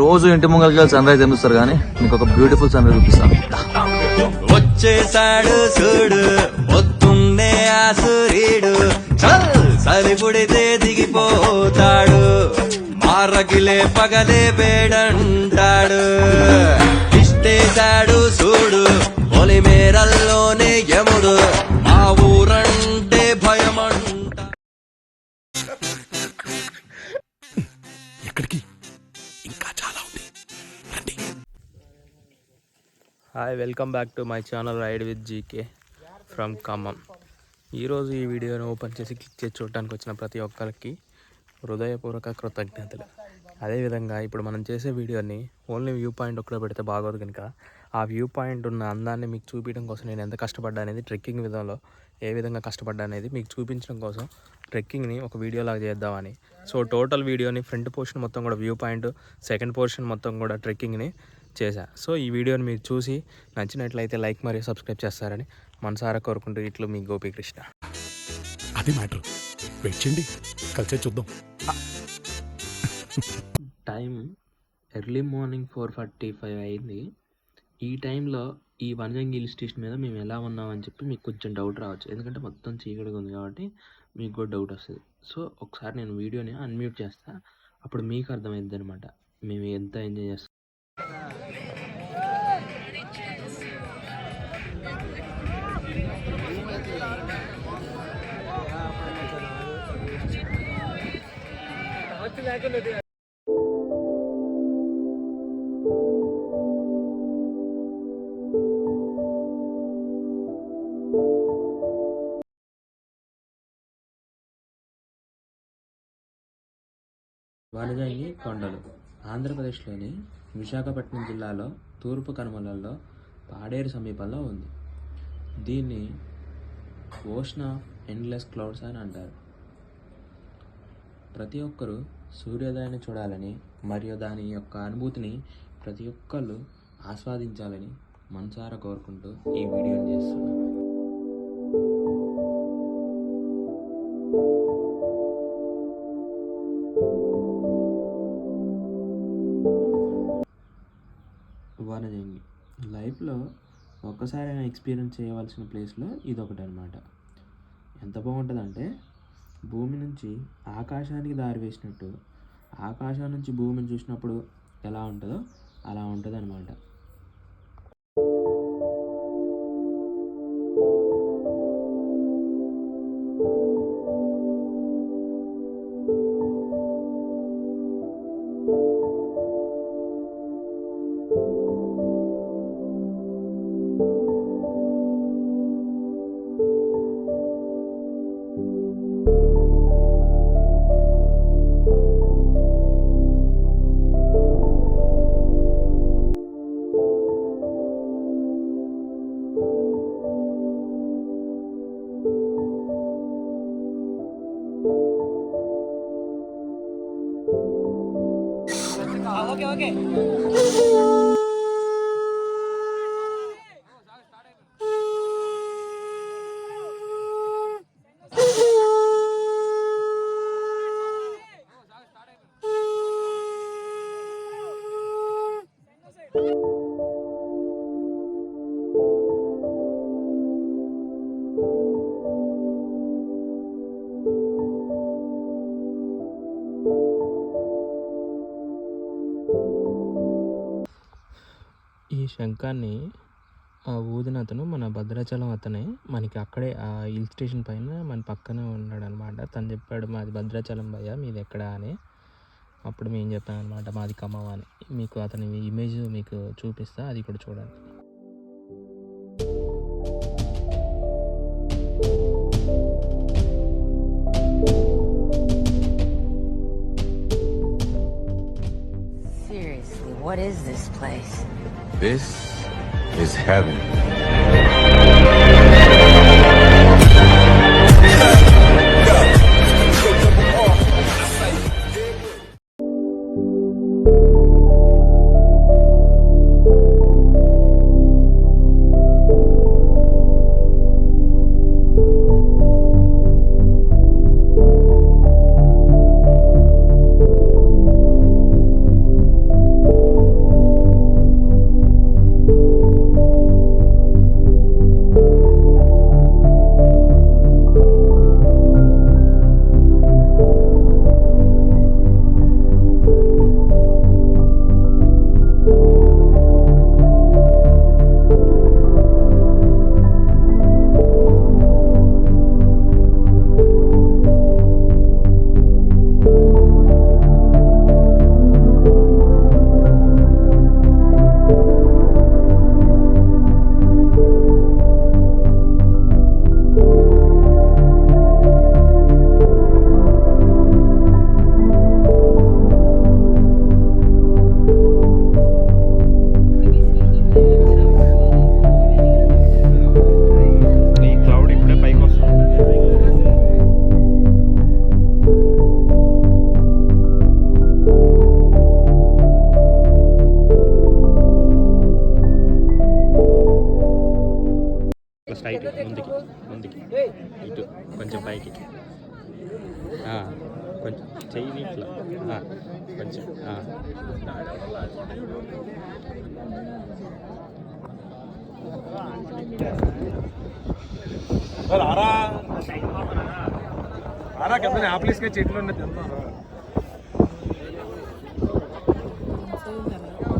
రోజు ఇంటి ముంగలకి వెళ్ళి సన్ రైజ్ చూస్తారు కానీ మీకు ఒక బ్యూటిఫుల్ సన్ రైజ్ చూపిస్తాను. వచ్చేసాడు చూడు పొద్దున్నే ఆ సూర్యుడు సరిపుడితే దిగిపోతాడు. మారగిలే పగలే వేడంటాడు. ఇష్టేశాడు చూడు పొలిమేరల్లోనే యముడు. ఆ ఊరంటే భయమంట. ఎక్కడికి? Hi welcome back to my channel ride with GK from Khammam ఈరోజు ఈ వీడియోని ఓపెన్ చేసి క్లిక్ చేసి చూడటానికి వచ్చిన ప్రతి ఒక్కరికి హృదయపూర్వక కృతజ్ఞతలు. అదేవిధంగా ఇప్పుడు మనం చేసే వీడియోని ఓన్లీ వ్యూ పాయింట్ ఒక్కలో పెడితే బాగోదు కనుక ఆ వ్యూ పాయింట్ ఉన్న అందాన్ని మీకు చూపించడం కోసం నేను ఎంత కష్టపడ్డా అనేది ట్రెక్కింగ్ విధంలో ఏ విధంగా కష్టపడ్డా అనేది మీకు చూపించడం కోసం ట్రెక్కింగ్ని ఒక వీడియోలాగా చేద్దామని. సో టోటల్ వీడియోని ఫ్రంట్ పోర్షన్ మొత్తం కూడా వ్యూ పాయింట్ సెకండ్ పోర్షన్ మొత్తం కూడా ట్రెక్కింగ్ని చేశా. సో ఈ వీడియోని మీరు చూసి నచ్చినట్లయితే లైక్ మరియు సబ్స్క్రైబ్ చేస్తారని మనసారా కోరుకుంటూ ఇట్లు మీ గోపీకృష్ణ. అది మ్యాటర్. వెయిట్ చేయండి. కలిసే చూద్దాం. Time early morning four forty five అయింది. ఈ టైంలో ఈ వనజంగి హిల్ స్టేషన్ మీద మేము ఎలా ఉన్నామని చెప్పి మీకు కొంచెం డౌట్ రావచ్చు. ఎందుకంటే మొత్తం చీకటిగా ఉంది కాబట్టి మీకు కూడా డౌట్ వస్తుంది. సో ఒకసారి నేను వీడియోని అన్మ్యూట్ చేస్తా. అప్పుడు మీకు అర్థమైంది అనమాట మేము ఎంత ఎంజాయ్ చేస్తాం. వనజంగి కొండలు. ఆంధ్రప్రదేశ్లోని విశాఖపట్నం జిల్లాలో తూర్పు కనుమలలో పాడేరు సమీపంలో ఉంది. దీన్ని ఓషన్ ఆఫ్ ఎండ్లెస్ క్లౌడ్స్ అని అంటారు. ప్రతి ఒక్కరూ సూర్యోదయాన్ని చూడాలని మరియు దాని యొక్క అనుభూతిని ప్రతి ఒక్కళ్ళు ఆస్వాదించాలని మనసారా కోరుకుంటూ ఈ వీడియోని చేస్తున్నాను. వనజంగి లైఫ్లో ఒక్కసారైనా ఎక్స్పీరియన్స్ చేయవలసిన ప్లేస్లో ఇది ఒకటి అనమాట ఎంత బాగుంటుందంటే భూమి నుంచి ఆకాశానికి దారి వేసినట్టు. ఆకాశం నుంచి భూమిని చూసినప్పుడు ఎలా ఉంటుందో అలా ఉంటుంది అనమాట శంఖాన్ని ఆ ఊదిన అతను మన భద్రాచలం అతనే. మనకి అక్కడే ఆ హిల్ స్టేషన్ పైన మన పక్కనే ఉన్నాడు అనమాట తను చెప్పాడు మాది భద్రాచలం భయ్య మీది ఎక్కడ? అని. అప్పుడు మేము చెప్పాను అనమాట మాది ఖమ్మం అని. మీకు అతని ఇమేజ్ మీకు చూపిస్తా అది కూడా చూడండి. Seriously, what is this place? This is heaven. ముందుకి. ఇటు కొంచెం పైకి. ఆ, కొంచెం చెయ్యి ఇట్లా. ఆ, కొంచెం ఆ. రారా రారా కింద ఆపలీస్గా చెట్లు ఉన్నది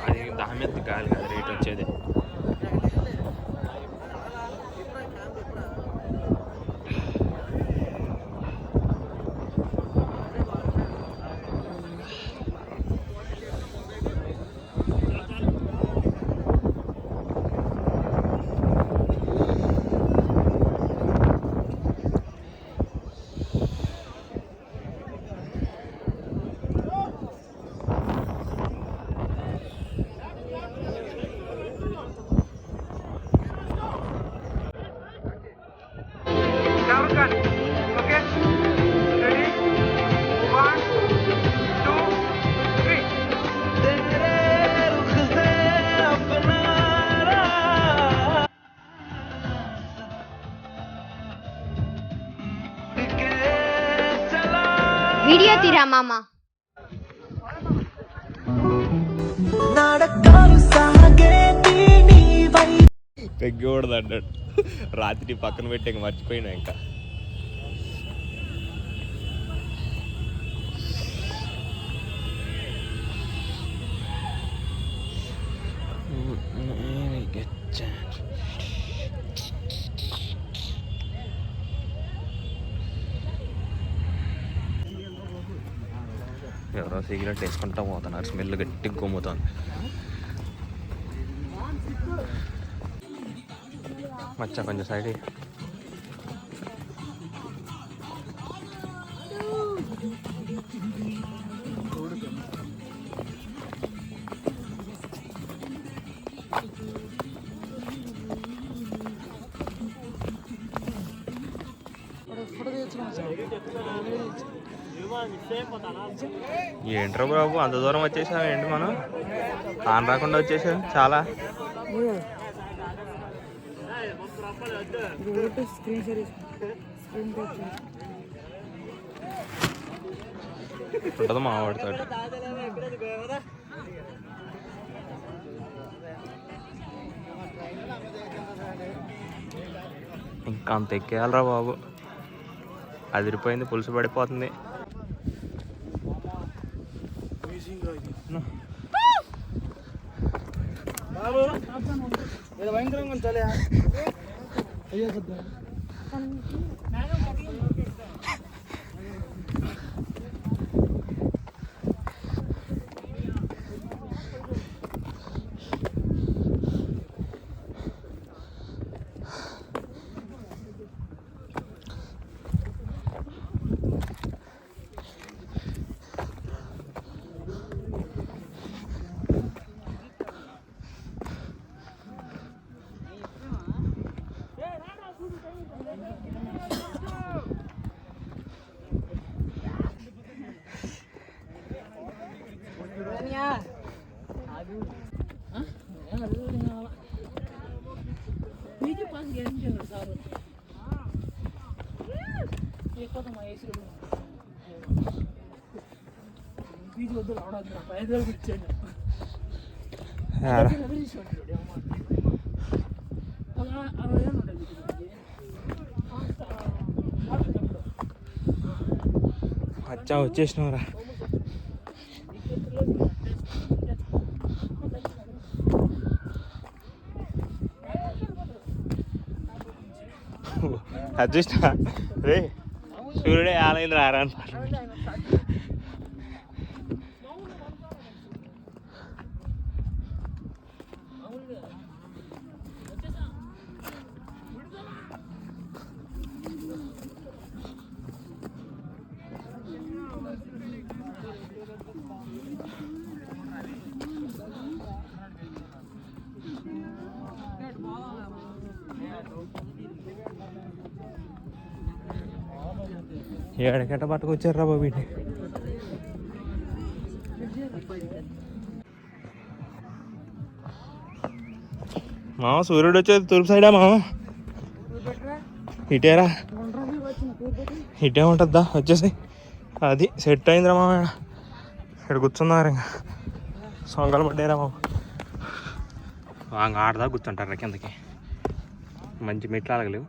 అది దాని మీద గాలి కదా రేట్ వచ్చేది. వీడియో తీరా మామ పెగ్గకూడదు అన్నాడు రాత్రి పక్కన పెట్టి ఇంక మర్చిపోయినా ఇంకా సిగరెట్ వేసుకుంటా పోతున్నారు. స్మెల్ గట్టిగా గుమ్ముతుంది. మచ్చా కొంచెం సైడ్ ఏంట్రా బాబు? అంత దూరం వచ్చేసాం ఏంటి మనం? ఆన్ రాకుండా వచ్చేసాం చాలా. ఉంటుంది మా వాడితో ఇంకా అంత ఎక్కేయాలరా బాబు. అదిరిపోయింది పులుసు పడిపోతుంది. భయంకరంగా ఉంచాలి అయ్యో అచ్చా వచ్చేసినవరా? అదృష్ట రే സൂര്യയുടെ ആളെ ആരാണ് ఏడకెట పట్టుకొచ్చారా బాబు వీటిని మామ సూర్యుడు వచ్చేది తూర్పు సైడా మామ? ఇటేరా. ఇటే ఉంటుందా వచ్చేసి. అది సెట్ అయిందిరా మామ. ఇక్కడ కూర్చున్నారు ఇంకా. సొంగలు పడ్డారా మామ. వాంగ ఆడదా కూర్చుంటారు కిందకి? మంచి మెట్లు అడగలేవు.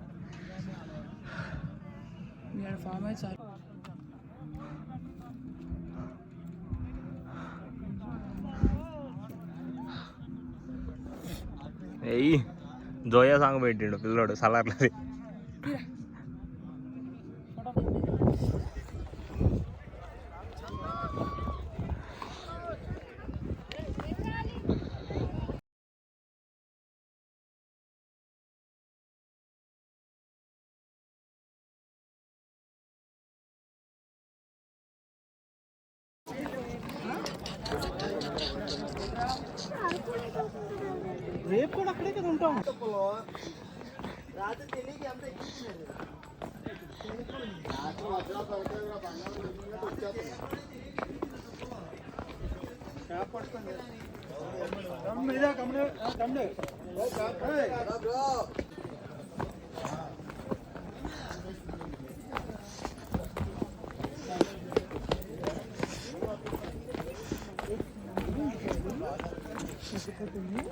ఎయ్యి జోయా సాంగ్ పెట్టిండు పిల్లోడు సలార్లది. రేపు కూడా అక్కడే కదా ఉంటాం. రాత్రి తెలియక అంత. ఎక్కించినారు రాత్రి మధ్యలో బంగారం వచ్చేస్తాను మీద Is it happening?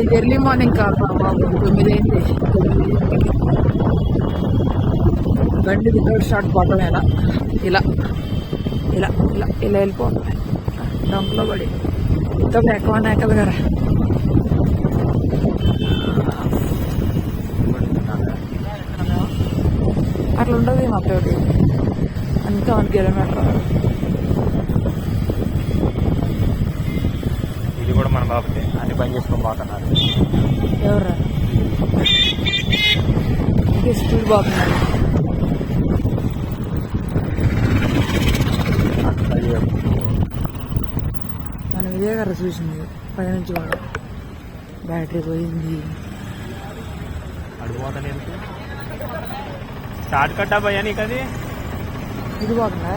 ఇది ఎర్లీ మార్నింగ్ కాదు బాబు. తొమ్మిది అయింది. బండి వితౌట్ షార్ట్ పోవటం ఎలా? ఇలా. ఇలా. ఇలా. ఇలా వెళ్ళిపోవాలి డంప్లో పడి. ఇంత ఎక్కువ ఎక్కదు కదా అట్లా ఉండదు మాతోటి అంతా వన్ కిలోమీటర్ ఇది కూడా మన బాబుతే పని చేసుకొని పోతున్నారు ఎవరా ఇది స్పీడ్ బాగున్నారు మనం ఇదే కదా చూసింది పైనుంచి వాడు బ్యాటరీ పోయింది అడిగిపోతాను స్టార్ట్ కట్టా భయ్యా నీకు అది ఇది బాగుందా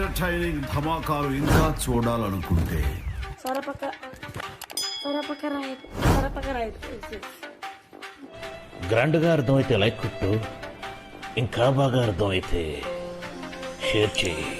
ఎంటర్టైనింగ్ ధమాకాలు ఇంకా చూడాలనుకుంటే. రైట్ రైట్ గ్రాండ్గా అర్థమైతే లైక్ కొట్టు ఇంకా బాగా అర్థమైతే షేర్ చేయి.